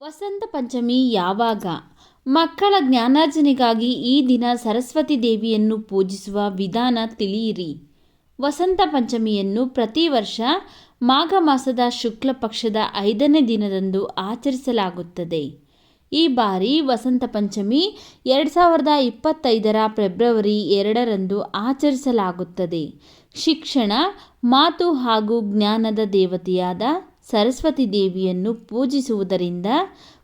ವಸಂತ ಪಂಚಮಿ ಯಾವಾಗ? ಮಕ್ಕಳ ಜ್ಞಾನಾರ್ಜನೆಗಾಗಿ ಈ ದಿನ ಸರಸ್ವತಿ ದೇವಿಯನ್ನು ಪೂಜಿಸುವ ವಿಧಾನ ತಿಳಿಯಿರಿ. ವಸಂತ ಪಂಚಮಿಯನ್ನು ಪ್ರತಿ ವರ್ಷ ಮಾಘ ಮಾಸದ ಶುಕ್ಲ ಪಕ್ಷದ ಐದನೇ ದಿನದಂದು ಆಚರಿಸಲಾಗುತ್ತದೆ. ಈ ಬಾರಿ ವಸಂತ ಪಂಚಮಿ ಎರಡು ಸಾವಿರದ ಇಪ್ಪತ್ತೈದರ ಫೆಬ್ರವರಿ ಎರಡರಂದು ಆಚರಿಸಲಾಗುತ್ತದೆ. ಶಿಕ್ಷಣ, ಮಾತು ಹಾಗೂ ಜ್ಞಾನದ ದೇವತೆಯಾದ ಸರಸ್ವತಿ ದೇವಿಯನ್ನು ಪೂಜಿಸುವುದರಿಂದ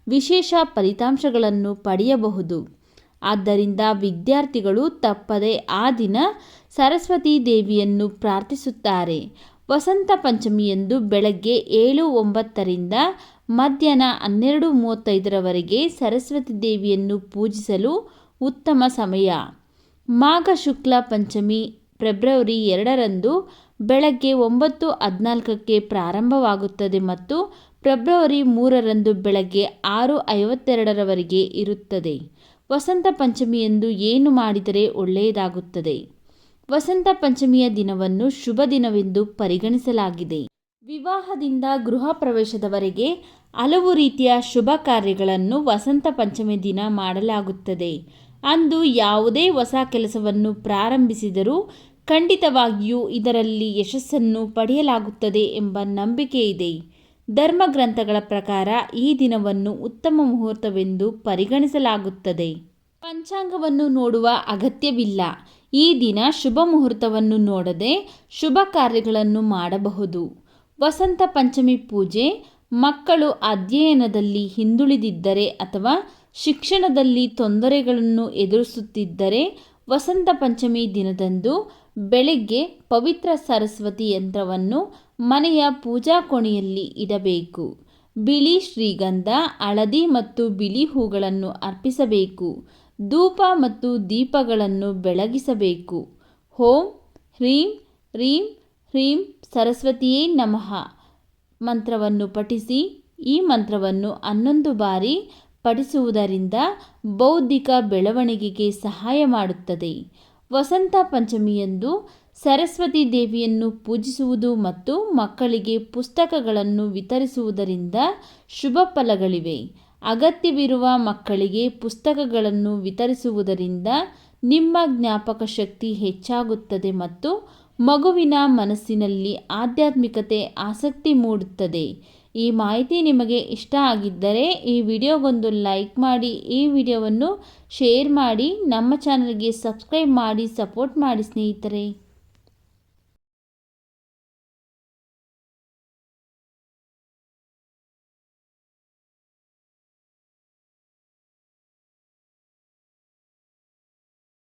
ವಿಶೇಷ ಫಲಿತಾಂಶಗಳನ್ನು ಪಡೆಯಬಹುದು. ಆದ್ದರಿಂದ ವಿದ್ಯಾರ್ಥಿಗಳು ತಪ್ಪದೆ ಆ ದಿನ ಸರಸ್ವತಿ ದೇವಿಯನ್ನು ಪ್ರಾರ್ಥಿಸುತ್ತಾರೆ. ವಸಂತ ಪಂಚಮಿಯಂದು ಬೆಳಗ್ಗೆ ಏಳು ಒಂಬತ್ತರಿಂದ ಮಧ್ಯಾಹ್ನ ಹನ್ನೆರಡು ಮೂವತ್ತೈದರವರೆಗೆ ಸರಸ್ವತಿ ದೇವಿಯನ್ನು ಪೂಜಿಸಲು ಉತ್ತಮ ಸಮಯ. ಮಾಘ ಶುಕ್ಲ ಪಂಚಮಿ ಫೆಬ್ರವರಿ ಎರಡರಂದು ಬೆಳಗ್ಗೆ ಒಂಬತ್ತು ಹದಿನಾಲ್ಕಕ್ಕೆ ಪ್ರಾರಂಭವಾಗುತ್ತದೆ ಮತ್ತು ಫೆಬ್ರವರಿ ಮೂರರಂದು ಬೆಳಗ್ಗೆ ಆರು ಐವತ್ತೆರಡರವರೆಗೆ ಇರುತ್ತದೆ. ವಸಂತ ಪಂಚಮಿಯಂದು ಏನು ಮಾಡಿದರೆ ಒಳ್ಳೆಯದಾಗುತ್ತದೆ. ವಸಂತ ಪಂಚಮಿಯ ದಿನವನ್ನು ಶುಭ ದಿನವೆಂದು ಪರಿಗಣಿಸಲಾಗಿದೆ. ವಿವಾಹದಿಂದ ಗೃಹ ಪ್ರವೇಶದವರೆಗೆ ಹಲವು ರೀತಿಯ ಶುಭ ಕಾರ್ಯಗಳನ್ನು ವಸಂತ ಪಂಚಮಿ ದಿನ ಮಾಡಲಾಗುತ್ತದೆ. ಅಂದು ಯಾವುದೇ ಹೊಸ ಕೆಲಸವನ್ನು ಪ್ರಾರಂಭಿಸಿದರೂ ಖಂಡಿತವಾಗಿಯೂ ಇದರಲ್ಲಿ ಯಶಸ್ಸನ್ನು ಪಡೆಯಲಾಗುತ್ತದೆ ಎಂಬ ನಂಬಿಕೆ ಇದೆ. ಧರ್ಮಗ್ರಂಥಗಳ ಪ್ರಕಾರ ಈ ದಿನವನ್ನು ಉತ್ತಮ ಮುಹೂರ್ತವೆಂದು ಪರಿಗಣಿಸಲಾಗುತ್ತದೆ. ಪಂಚಾಂಗವನ್ನು ನೋಡುವ ಅಗತ್ಯವಿಲ್ಲ. ಈ ದಿನ ಶುಭ ಮುಹೂರ್ತವನ್ನು ನೋಡದೆ ಶುಭ ಕಾರ್ಯಗಳನ್ನು ಮಾಡಬಹುದು. ವಸಂತ ಪಂಚಮಿ ಪೂಜೆ, ಮಕ್ಕಳು ಅಧ್ಯಯನದಲ್ಲಿ ಹಿಂದುಳಿದಿದ್ದರೆ ಅಥವಾ ಶಿಕ್ಷಣದಲ್ಲಿ ತೊಂದರೆಗಳನ್ನು ಎದುರಿಸುತ್ತಿದ್ದರೆ ವಸಂತ ಪಂಚಮಿ ದಿನದಂದು ಬೆಳಗ್ಗೆ ಪವಿತ್ರ ಸರಸ್ವತಿ ಯಂತ್ರವನ್ನು ಮನೆಯ ಪೂಜಾ ಕೋಣೆಯಲ್ಲಿ ಇಡಬೇಕು. ಬಿಳಿ ಶ್ರೀಗಂಧ, ಹಳದಿ ಮತ್ತು ಬಿಳಿ ಹೂಗಳನ್ನು ಅರ್ಪಿಸಬೇಕು. ಧೂಪ ಮತ್ತು ದೀಪಗಳನ್ನು ಬೆಳಗಿಸಬೇಕು. ಹೋಂ ಹ್ರೀಂ ಹ್ರೀಂ ಹ್ರೀಂ ಸರಸ್ವತಿಯೇ ನಮಃ. ಮಂತ್ರವನ್ನು ಪಠಿಸಿ, ಈ ಮಂತ್ರವನ್ನು ಹನ್ನೊಂದು ಬಾರಿ ಪಠಿಸುವುದರಿಂದ ಬೌದ್ಧಿಕ ಬೆಳವಣಿಗೆಗೆ ಸಹಾಯ ಮಾಡುತ್ತದೆ. ವಸಂತ ಪಂಚಮಿಯಂದು ಸರಸ್ವತಿ ದೇವಿಯನ್ನು ಪೂಜಿಸುವುದು ಮತ್ತು ಮಕ್ಕಳಿಗೆ ಪುಸ್ತಕಗಳನ್ನು ವಿತರಿಸುವುದರಿಂದ ಶುಭ ಫಲಗಳಿವೆ. ಅಗತ್ಯವಿರುವ ಮಕ್ಕಳಿಗೆ ಪುಸ್ತಕಗಳನ್ನು ವಿತರಿಸುವುದರಿಂದ ನಿಮ್ಮ ಜ್ಞಾಪಕ ಶಕ್ತಿ ಹೆಚ್ಚಾಗುತ್ತದೆ ಮತ್ತು ಮಗುವಿನ ಮನಸ್ಸಿನಲ್ಲಿ ಆಧ್ಯಾತ್ಮಿಕತೆ ಆಸಕ್ತಿ ಮೂಡುತ್ತದೆ. ಈ ಮಾಹಿತಿ ನಿಮಗೆ ಇಷ್ಟ ಆಗಿದ್ದರೆ ಈ ವಿಡಿಯೋಗೊಂದು ಲೈಕ್ ಮಾಡಿ, ಈ ವಿಡಿಯೋವನ್ನು ಶೇರ್ ಮಾಡಿ, ನಮ್ಮ ಚಾನಲ್ಗೆ ಸಬ್ಸ್ಕ್ರೈಬ್ ಮಾಡಿ, ಸಪೋರ್ಟ್ ಮಾಡಿ ಸ್ನೇಹಿತರೆ.